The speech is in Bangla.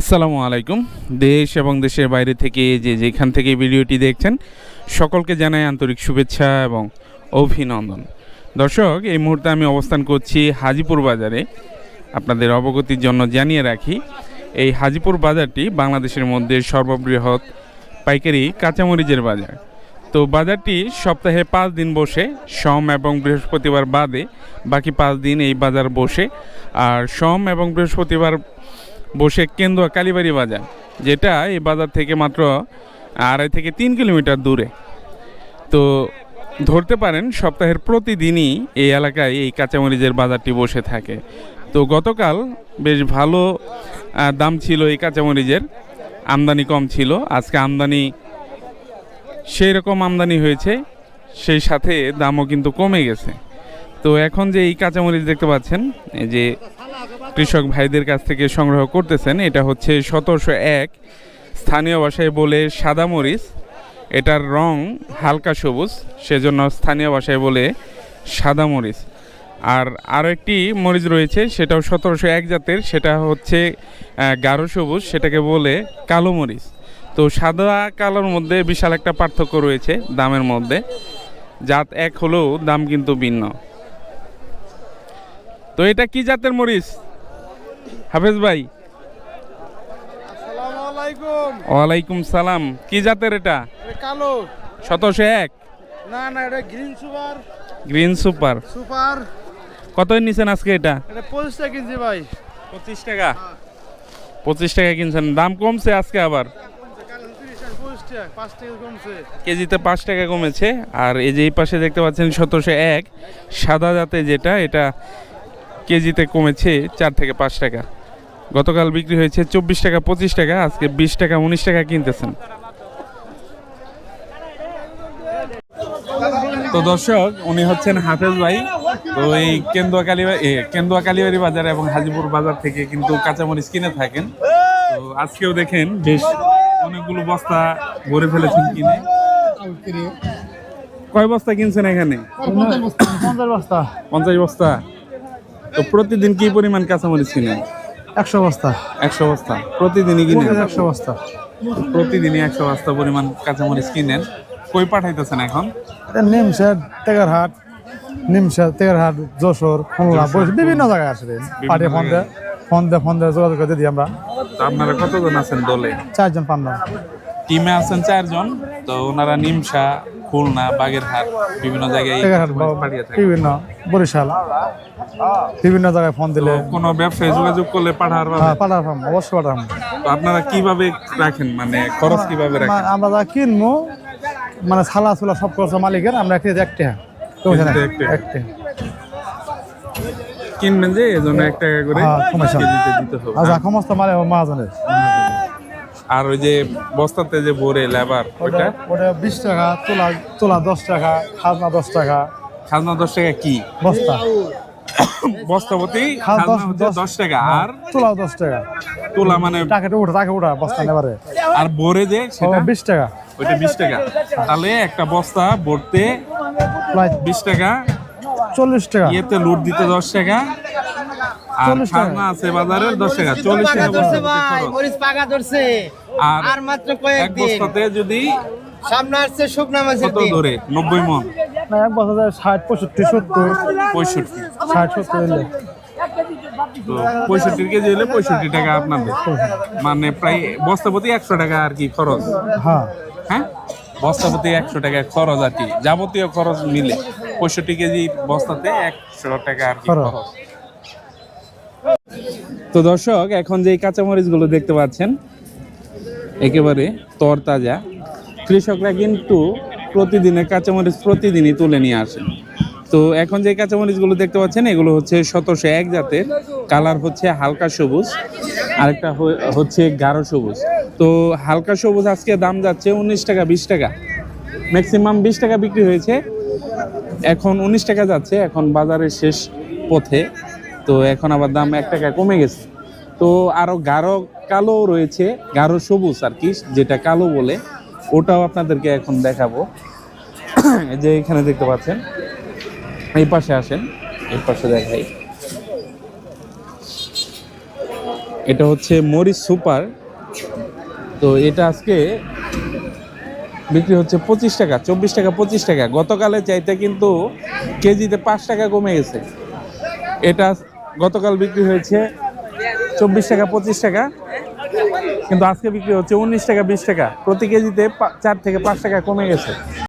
আসসালামু আলাইকুম। দেশ এবং দেশের বাইরে থেকে যে যেখান থেকে ভিডিওটি দেখছেন, সকলকে জানাই আন্তরিক শুভেচ্ছা এবং অভিনন্দন। দর্শক, এই মুহূর্তে আমি অবস্থান করছি হাজিপুর বাজারে। আপনাদের অবগতির জন্য জানিয়ে রাখি, এই হাজিপুর বাজারটি বাংলাদেশের মধ্যে সর্ববৃহৎ পাইকারি কাঁচামরিচের বাজার। তো বাজারটি সপ্তাহে পাঁচ দিন বসে, সোম এবং বৃহস্পতিবার বাদে বাকি পাঁচ দিন এই বাজার বসে। আর সোম এবং বৃহস্পতিবার বসে কেন্দুয়া কালীবাড়ি বাজার, যেটা এই বাজার থেকে মাত্র আড়াই থেকে তিন কিলোমিটার দূরে। তো ধরতে পারেন সপ্তাহের প্রতিদিনই এই এলাকায় এই কাঁচামরিচের বাজারটি বসে থাকে। তো গতকাল বেশ ভালো দাম ছিল এই কাঁচামরিচের, আমদানি কম ছিল, আজকে আমদানি সেই রকম আমদানি হয়েছে, সেই সাথে দামও কিন্তু কমে গেছে। তো এখন যে এই কাঁচামরিচ দেখতে পাচ্ছেন, এই যে কৃষক ভাইদের কাছ থেকে সংগ্রহ করতেছেন, এটা হচ্ছে সতেরোশো এক। স্থানীয় ভাষায় বলে সাদা মরিচ, এটার রং হালকা সবুজ, সেজন্য স্থানীয় ভাষায় বলে সাদা মরিচ। আর আরও একটি মরিচ রয়েছে, সেটাও সতেরোশো এক জাতের, সেটা হচ্ছে গাঢ় সবুজ, সেটাকে বলে কালো মরিচ। তো সাদা কালোর মধ্যে বিশাল একটা পার্থক্য রয়েছে দামের মধ্যে। জাত এক হলেও দাম কিন্তু ভিন্ন। তো এটা কি জাতের মরিচ? হাফেজ ভাই। ওয়ালাইকুম সালাম। কি জাতের এটা? কালো। সতেরোশো এক? না না এটা green super. Green super. Super. কত নিছেন আজকে এটা? এটা পঁচিশ টাকা কিনছি ভাই। পঁচিশ টাকা? পঁচিশ টাকা কিনছেন। দাম কমছে আজকে আবার? কেজিতে পাঁচ টাকা কমেছে। আর এই যে এই পাশে দেখতে পাচ্ছেন সতেরোশো এক। সাদা জাতে যেটা এটা কেজিতে কমেছে চার থেকে পাঁচ টাকা। গতকাল বিক্রি হয়েছে চব্বিশ টাকা পঁচিশ টাকা আজকে বিশ টাকা উনিশ টাকা কিনতেছেন। তো দর্শক উনি হচ্ছেন হাফেজ ভাই। তো এই কেন্দুয়া কালীবাড়ি এ, কেন্দুয়া কালীবাড়ি বাজার এবং হাজিপুর বাজার থেকে কিন্তু কাঁচামরিচ কিনে থাকেন। তো আজকেও দেখেন বেশ অনেকগুলো বস্তা ভরে ফেলেছেন কিনে। কয় বস্তা কিনছেন এখানে? পঞ্চাশ বস্তা। পঞ্চাশ বস্তা? তো প্রতিদিন কি পরিমাণ কাঁচামরিচ কিনেন? একশো বস্তা। একশো বস্তা। প্রতিদিনই কিনেন? একশো বস্তা। প্রতিদিনই একশো বস্তা পরিমাণ কাঁচামরিচ কিনেন। কই পাঠাইতেছেন এখন? এটা নিমসার টেকারহাট নিমসার টেকারহাট যশোর খুলনা বিভিন্ন জায়গায় আসবে পাঠিয়ে ফোন দেয় ফোন দেয় ফোন দেয় যোগাযোগ করে দিই আমরা। আপনারা কতজন আছেন দলে? চারজন পান্ডা টিমে আছেন চারজন। তো ওনারা নিমসা খুলনা বাগেরহাট বিভিন্ন জায়গায় বিভিন্ন বরিশাল বিভিন্ন জায়গায় ফোন দিলে। কোনো ব্যবসায় যোগাযোগ করলে পাঠার হ্যাঁ পাঠালাম অবশ্যই পাঠালাম তো আপনারা কীভাবে রাখেন? মানে খরচ কীভাবে রাখেন? আমরা যা কিনবো মানে ছালা ছুলা সব খরচ মালিকের আমরা একটা কেজিতে এক একটা কিনবেন যে এজন্য এক টাকা করে হ্যাঁ, দিতে হবে। আচ্ছা সমস্ত মালে মহাজনের। আর ওই যে বস্তাতে যে ভরে লেবার ওটা ওইটা? ওটা বিশ টাকা তোলা তোলা দশ টাকা খাজনা দশ টাকা। খাজনা দশ টাকা কি? বস্তা। বস্তাপতি দশ- টাকা আর? তোলা দশ টাকা। তোলা মানে টাকাটা উঠা টাকা উঠা বস্তা নেবারে। আর ভরে যে সেটা? বিশ টাকা। ওইটা বিশ টাকা। তাহলে একটা বস্তা ভরতে প্রায় বিশ টাকা। চল্লিশ টাকা। ইয়েতে লুট দিতে দশ টাকা। আর 40 খাজনা আছে দশ টাকা চল্লিশ টাকা ধরছে ভাই মরিচ পাকা ধরছে। আর আর মাত্র এক বস্তাতে যদি সামনে আসছে শুকনা মাছের কত ধরে? নব্বই মন। না এক বছর ষাট পঁয়ষট্টি সত্তর। পঁয়ষট্টি। ষাট সত্তর এলে। তো পঁয়ষট্টি কেজি হলে পঁয়ষট্টি টাকা আপনাদের। মানে প্রায় বস্তাপতি একশো টাকা আর কি খরচ। হ্যাঁ। হ্যাঁ? বস্তাপতি একশো টাকা খরচ আর কি। যাবতীয় খরচ মিলে। পঁয়ষট্টি কেজি বস্তাতে একশো টাকা আর কি খরচ। তো দর্শক, এখন যে কাঁচামরিচগুলো দেখতে পাচ্ছেন, একেবারে তরতাজা। কৃষকরা কিন্তু প্রতিদিনের কাঁচামরিচ প্রতিদিনই তুলে নিয়ে আসেন। তো এখন যে কাঁচামরিচগুলো দেখতে পাচ্ছেন, এগুলো হচ্ছে সতেরোশো এক জাতের। কালার হচ্ছে হালকা সবুজ, আরেকটা হচ্ছে গাঢ় সবুজ। তো হালকা সবুজ আজকে দাম যাচ্ছে উনিশ টাকা, বিশ টাকা। ম্যাক্সিমাম বিশ টাকা বিক্রি হয়েছে। এখন উনিশ টাকা যাচ্ছে, এখন বাজারের শেষ পথে। তো এখন আবার দাম এক টাকা কমে গেছে। তো আরও গাঢ় কালো রয়েছে, গাঢ় সবুজ আর কি, যেটা কালো বলে। ওটাও আপনাদেরকে এখন দেখাবো। যে এখানে দেখতে পাচ্ছেন, এই পাশে আসেন, এই পাশে দেখাই। এটা হচ্ছে মরিচ সুপার। তো এটা আজকে বিক্রি হচ্ছে পঁচিশ টাকা, চব্বিশ টাকা, পঁচিশ টাকা। গতকালের চাইতে কিন্তু কেজিতে পাঁচ টাকা কমে গেছে। এটা গতকাল বিক্রি হয়েছে চব্বিশ টাকা, পঁচিশ টাকা। কিন্তু আজকে বিক্রি হচ্ছে উনিশ টাকা, বিশ টাকা। প্রতি কেজিতে চার থেকে পাঁচ টাকা কমে গেছে।